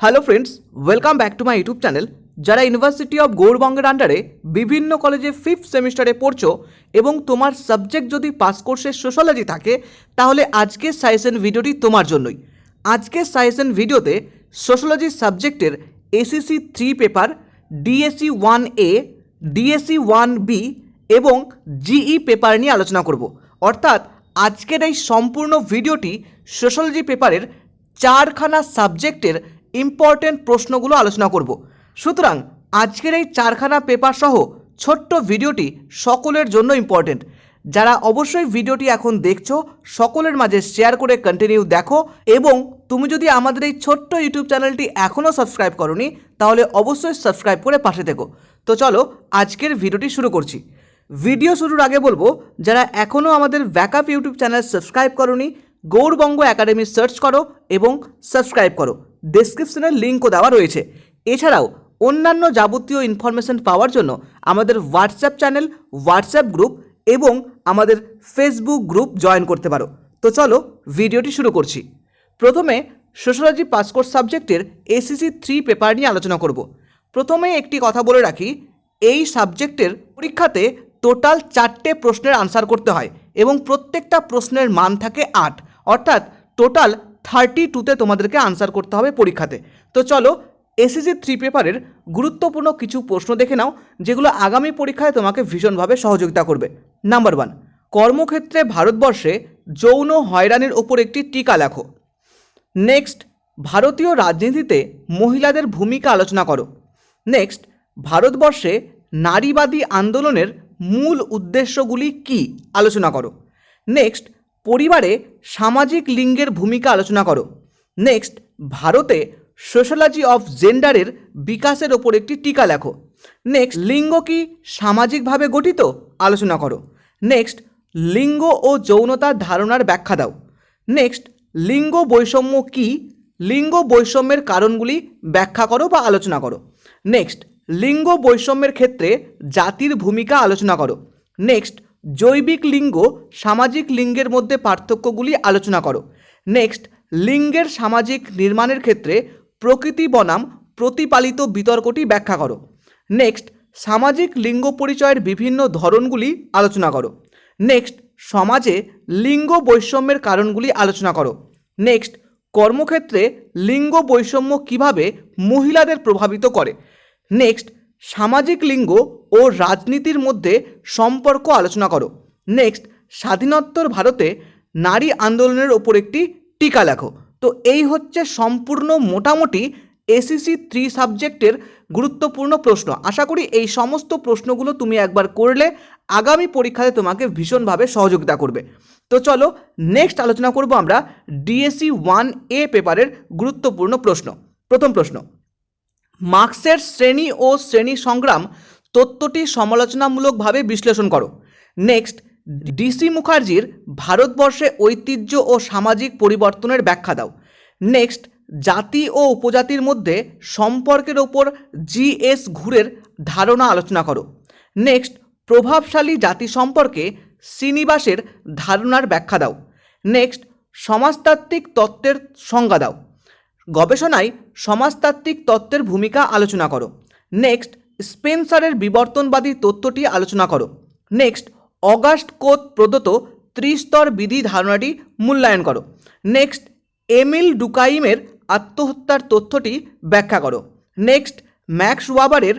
Hello friends welcome back to my YouTube channel যারা university of গৌরবঙ্গের আন্ডারে বিভিন্ন কলেজে ফিফথ সেমিস্টারে পড়ছো এবং তোমার সাবজেক্ট যদি পাস কোর্সের সোশ্যালজি থাকে, তাহলে আজকের সাজেশন ভিডিওটি তোমার জন্যই। আজকের সাজেশন ভিডিওতে সোশ্যালজি সাবজেক্টের SEC three paper DSC one A DSC one B এবং জিই পেপার নিয়ে আলোচনা করব। অর্থাৎ আজকের এই সম্পূর্ণ ভিডিওটি সোশ্যালজি পেপারের চারখানা সাবজেক্টের ইম্পর্টেন্ট প্রশ্নগুলো আলোচনা করব। সুতরাং আজকের এই চারখানা পেপার সহ ছোট্ট ভিডিওটি সকলের জন্য ইম্পর্টেন্ট যারা অবশ্যই ভিডিওটি এখন দেখছ, সকলের মাঝে শেয়ার করে কন্টিনিউ দেখো এবং তুমি যদি আমাদের এই ছোট্ট ইউটিউব চ্যানেলটি এখনও সাবস্ক্রাইব করনি, তাহলে অবশ্যই সাবস্ক্রাইব করে পাশে থেকো। তো চলো আজকের ভিডিওটি শুরু করছি। ভিডিও শুরুর আগে বলব, যারা এখনও আমাদের ব্যাকআপ ইউটিউব চ্যানেল সাবস্ক্রাইব করনি গৌরবঙ্গ একাডেমি সার্চ করো এবং সাবস্ক্রাইব করো। ডেসক্রিপশনে লিঙ্কও দেওয়া রয়েছে। এছাড়াও, অন্যান্য যাবতীয় ইনফরমেশন পাওয়ার জন্য আমাদের হোয়াটসঅ্যাপ চ্যানেল হোয়াটসঅ্যাপ গ্রুপ এবং আমাদের ফেসবুক গ্রুপ জয়েন করতে পারো। তো চলো ভিডিওটি শুরু করছি। প্রথমে সোশ্যালজি পাসকোর্স সাবজেক্টের এসিসি থ্রি পেপার নিয়ে আলোচনা করব। প্রথমে একটি কথা বলে রাখি, এই সাবজেক্টের পরীক্ষাতে টোটাল চারটে প্রশ্নের আনসার করতে হয় এবং প্রত্যেকটা প্রশ্নের মান থাকে আট। অর্থাৎ টোটাল থার্টি টুতে তোমাদেরকে আনসার করতে হবে পরীক্ষাতে। তো চলো এসএসসি থ্রি পেপারের গুরুত্বপূর্ণ কিছু প্রশ্ন দেখে নাও, যেগুলো আগামী পরীক্ষায় তোমাকে ভীষণভাবে সহযোগিতা করবে। নাম্বার ওয়ান কর্মক্ষেত্রে ভারতবর্ষে যৌন হয়রানির ওপর একটি টিকা লেখো। নেক্সট ভারতীয় রাজনীতিতে মহিলাদের ভূমিকা আলোচনা করো। নেক্সট ভারতবর্ষে নারীবাদী আন্দোলনের মূল উদ্দেশ্যগুলি কি? আলোচনা করো। নেক্সট পরিবারে সামাজিক লিঙ্গের ভূমিকা আলোচনা করো। নেক্সট ভারতে সোশ্যালজি অফ জেন্ডারের বিকাশের ওপর একটি টিকা লেখো। নেক্সট লিঙ্গ কি সামাজিকভাবে গঠিত? আলোচনা করো। নেক্সট লিঙ্গ ও যৌনতার ধারণার ব্যাখ্যা দাও। নেক্সট লিঙ্গ বৈষম্য কি? লিঙ্গ বৈষম্যের কারণগুলি ব্যাখ্যা করো বা আলোচনা করো। নেক্সট লিঙ্গ বৈষম্যের ক্ষেত্রে জাতির ভূমিকা আলোচনা করো। নেক্সট জৈবিক লিঙ্গ সামাজিক লিঙ্গের মধ্যে পার্থক্যগুলি আলোচনা করো। নেক্সট লিঙ্গের সামাজিক নির্মাণের ক্ষেত্রে প্রকৃতি বনাম প্রতিপালিত বিতর্কটি ব্যাখ্যা করো। নেক্সট সামাজিক লিঙ্গ পরিচয়ের বিভিন্ন ধরনগুলি আলোচনা করো। নেক্সট সমাজে লিঙ্গ বৈষম্যের কারণগুলি আলোচনা করো। নেক্সট কর্মক্ষেত্রে লিঙ্গ বৈষম্য কীভাবে মহিলাদের প্রভাবিত করে? নেক্সট সামাজিক লিঙ্গ ও রাজনীতির মধ্যে সম্পর্ক আলোচনা করো। নেক্সট স্বাধীনোত্তর ভারতে নারী আন্দোলনের ওপর একটি টিকা লেখো। তো এই হচ্ছে সম্পূর্ণ মোটামুটি এসিসি থ্রি সাবজেক্টের গুরুত্বপূর্ণ প্রশ্ন। আশা করি এই সমস্ত প্রশ্নগুলো তুমি একবার করলে আগামী পরীক্ষাতে তোমাকে ভীষণভাবে সহযোগিতা করবে। তো চলো নেক্সট আলোচনা করব আমরা ডিএসসি ওয়ান এ পেপারের গুরুত্বপূর্ণ প্রশ্ন। প্রথম প্রশ্ন মার্ক্সের শ্রেণি ও শ্রেণি সংগ্রাম তত্ত্বটি সমালোচনামূলকভাবে বিশ্লেষণ করো। নেক্সট, ডিসি মুখার্জির ভারতবর্ষে ঐতিহ্য ও সামাজিক পরিবর্তনের ব্যাখ্যা দাও। নেক্সট, জাতি ও উপজাতির মধ্যে সম্পর্কের ওপর জিএস ঘুরের ধারণা আলোচনা করো। নেক্সট, প্রভাবশালী জাতি সম্পর্কে শ্রীনিবাসের ধারণার ব্যাখ্যা দাও। নেক্সট, সমাজতাত্ত্বিক তত্ত্বের সংজ্ঞা দাও। গবেষণায় সমাজতাত্ত্বিক তত্ত্বের ভূমিকা আলোচনা করো। নেক্সট, স্পেন্সারের বিবর্তনবাদী তত্ত্বটি আলোচনা করো। নেক্সট, অগাস্ট কোত প্রদত্ত ত্রিস্তর বিধি ধারণাটি মূল্যায়ন করো। নেক্সট, এমিল ডুকাইমের আত্মহত্যার তথ্যটি ব্যাখ্যা করো। নেক্সট, ম্যাক্স ওয়াবারের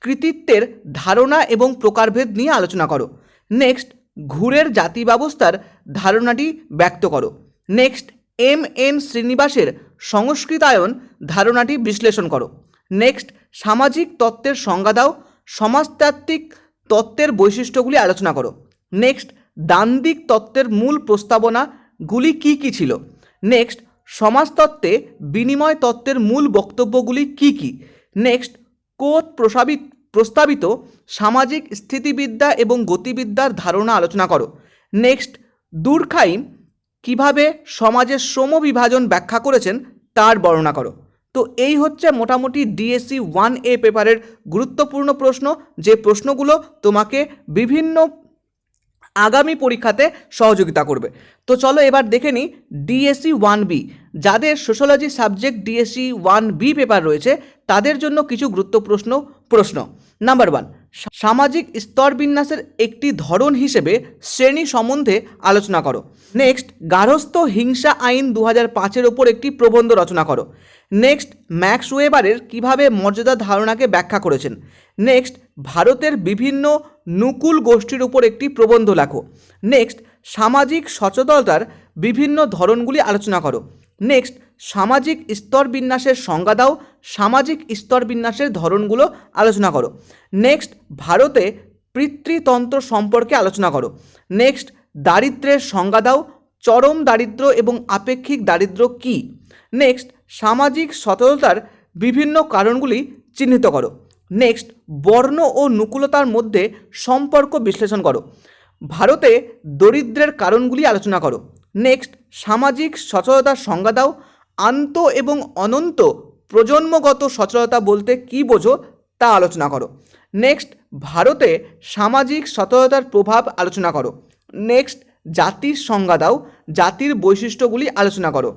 কৃতিত্বের ধারণা এবং প্রকারভেদ নিয়ে আলোচনা করো। নেক্সট, ঘুরের জাতি ব্যবস্থার ধারণাটি ব্যক্ত করো। নেক্সট, এম এন শ্রীনিবাসের সংস্কৃতায়ন ধারণাটি বিশ্লেষণ করো। নেক্সট, সামাজিক তত্ত্বের সংজ্ঞা দাও। সমাজতাত্ত্বিক তত্ত্বের বৈশিষ্ট্যগুলি আলোচনা করো। নেক্সট দান্দিক তত্ত্বের মূল প্রস্তাবনাগুলি কী কী ছিল? নেক্সট, সমাজতত্ত্বে বিনিময় তত্ত্বের মূল বক্তব্যগুলি কী কী? নেক্সট কোত প্রসাবিত প্রস্তাবিত সামাজিক স্থিতিবিদ্যা এবং গতিবিদ্যার ধারণা আলোচনা করো। নেক্সট, দুর্খাইম কীভাবে সমাজের শ্রম বিভাজন ব্যাখ্যা করেছেন তার বর্ণনা করো। তো এই হচ্ছে মোটামুটি ডিএসসি ওয়ান এ পেপারের গুরুত্বপূর্ণ প্রশ্ন, যে প্রশ্নগুলো তোমাকে বিভিন্ন আগামী পরীক্ষাতে সহযোগিতা করবে। তো চলো এবার দেখে নিই ডিএসসি ওয়ান বি যাদের sociology subject DSC one B paper রয়েছে, তাদের জন্য কিছু গুরুত্ব প্রশ্ন। প্রশ্ন নাম্বার ওয়ান সামাজিক স্তর বিন্যাসের একটি ধরন হিসেবে শ্রেণি সম্বন্ধে আলোচনা করো। নেক্সট গার্হস্থ্য হিংসা আইন দু হাজার পাঁচের ওপর একটি প্রবন্ধ রচনা করো। নেক্সট ম্যাক্স ওয়েবারের কীভাবে মর্যাদা ধারণাকে ব্যাখ্যা করেছেন। নেক্সট ভারতের বিভিন্ন নুকুল গোষ্ঠীর উপর একটি প্রবন্ধ লেখো। নেক্সট সামাজিক সচেতনতার বিভিন্ন ধরনগুলি আলোচনা করো। নেক্সট সামাজিক স্তর বিন্যাসের সংজ্ঞা দাও সামাজিক স্তর বিন্যাসের ধরনগুলো আলোচনা করো। নেক্সট ভারতে পিতৃতন্ত্র সম্পর্কে আলোচনা করো। নেক্সট দারিদ্র্যের সংজ্ঞা দাও। চরম দারিদ্র্য এবং আপেক্ষিক দারিদ্র্য কী? নেক্সট সামাজিক সচেতনতার বিভিন্ন কারণগুলি চিহ্নিত করো। নেক্সট বর্ণ ও নুকুলতার মধ্যে সম্পর্ক বিশ্লেষণ করো। ভারতে দরিদ্রের কারণগুলি আলোচনা করো। নেক্সট সামাজিক সচেতনতার সংজ্ঞা দাও। আন্ত এবং অনন্ত প্রজন্মগত সচেতনতা বলতে কী বোঝো তা আলোচনা করো। নেক্সট, ভারতে সামাজিক সচেতনতার প্রভাব আলোচনা করো। নেক্সট, জাতির সংজ্ঞা দাও, জাতির বৈশিষ্ট্যগুলি আলোচনা করো।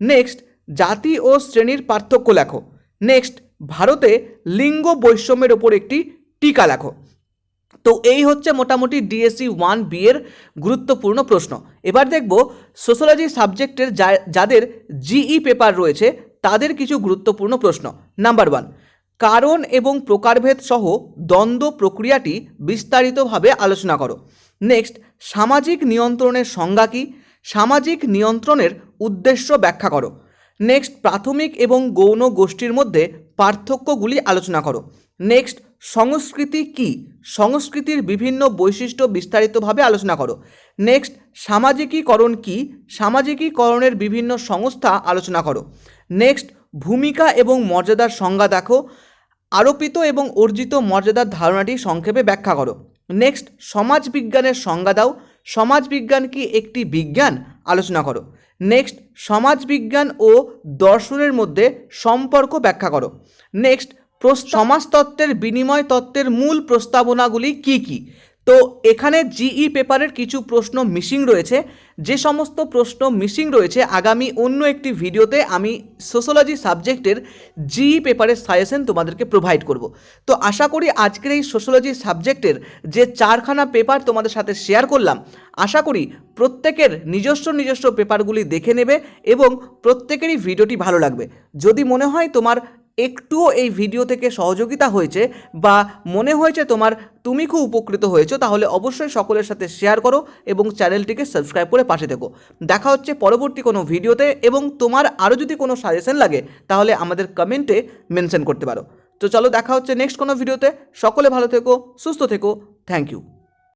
নেক্সট, জাতি ও শ্রেণির পার্থক্য লেখো। নেক্সট, ভারতে লিঙ্গ বৈষম্যের ওপর একটি টিকা লেখো। তো এই হচ্ছে মোটামুটি ডিএসসি ওয়ান বি এর গুরুত্বপূর্ণ প্রশ্ন। এবার দেখব সোশ্যোলজি সাবজেক্টের যাদের জিই পেপার রয়েছে তাদের কিছু গুরুত্বপূর্ণ প্রশ্ন। নাম্বার ওয়ান কারণ এবং প্রকারভেদ সহ দ্বন্দ্ব প্রক্রিয়াটি বিস্তারিতভাবে আলোচনা করো। নেক্সট সামাজিক নিয়ন্ত্রণের সংজ্ঞা কী? সামাজিক নিয়ন্ত্রণের উদ্দেশ্য ব্যাখ্যা করো। নেক্সট প্রাথমিক এবং গৌণ গোষ্ঠীর মধ্যে পার্থক্যগুলি আলোচনা করো। নেক্সট সংস্কৃতি কি? সংস্কৃতির বিভিন্ন বৈশিষ্ট্য বিস্তারিতভাবে আলোচনা করো। নেক্সট সামাজিকীকরণ কি? সামাজিকীকরণের বিভিন্ন সংস্থা আলোচনা করো। নেক্সট ভূমিকা এবং মর্যাদার সংজ্ঞা দেখো। আরোপিত এবং অর্জিত মর্যাদার ধারণাটি সংক্ষেপে ব্যাখ্যা করো। নেক্সট সমাজবিজ্ঞানের সংজ্ঞা দাও। সমাজবিজ্ঞান কি একটি বিজ্ঞান? আলোচনা করো। নেক্সট সমাজবিজ্ঞান ও দর্শনের মধ্যে সম্পর্ক ব্যাখ্যা করো। নেক্সট সমাজতত্ত্বের বিনিময় তত্ত্বের মূল প্রস্তাবনাগুলি কি কি? তো এখানে জিই পেপারের কিছু প্রশ্ন মিসিং রয়েছে। যে সমস্ত প্রশ্ন মিসিং রয়েছে, আগামী অন্য একটি ভিডিওতে আমি সোশ্যোলজি সাবজেক্টের জিই পেপারের সাজেশন তোমাদেরকে প্রোভাইড করব। তো আশা করি আজকের এই সোশ্যোলজি সাবজেক্টের যে চারখানা পেপার তোমাদের সাথে শেয়ার করলাম, আশা করি প্রত্যেকের নিজস্ব নিজস্ব পেপারগুলি দেখে নেবে এবং প্রত্যেকেরই ভিডিওটি ভালো লাগবে। যদি মনে হয় তোমার একটুও এই ভিডিও থেকে সহযোগিতা হয়েছে বা মনে হয়েছে তোমার তুমি খুব উপকৃত হয়েছো, তাহলে অবশ্যই সকলের সাথে শেয়ার করো এবং চ্যানেলটিকে সাবস্ক্রাইব করে পাশে থেকো। দেখা হচ্ছে পরবর্তী কোনো ভিডিওতে এবং তোমার আরও যদি কোনো সাজেশন লাগে, তাহলে আমাদের কমেন্টে মেনশন করতে পারো। তো চলো দেখা হচ্ছে নেক্সট কোনো ভিডিওতে সকলে ভালো থেকো, সুস্থ থেকো। Thank you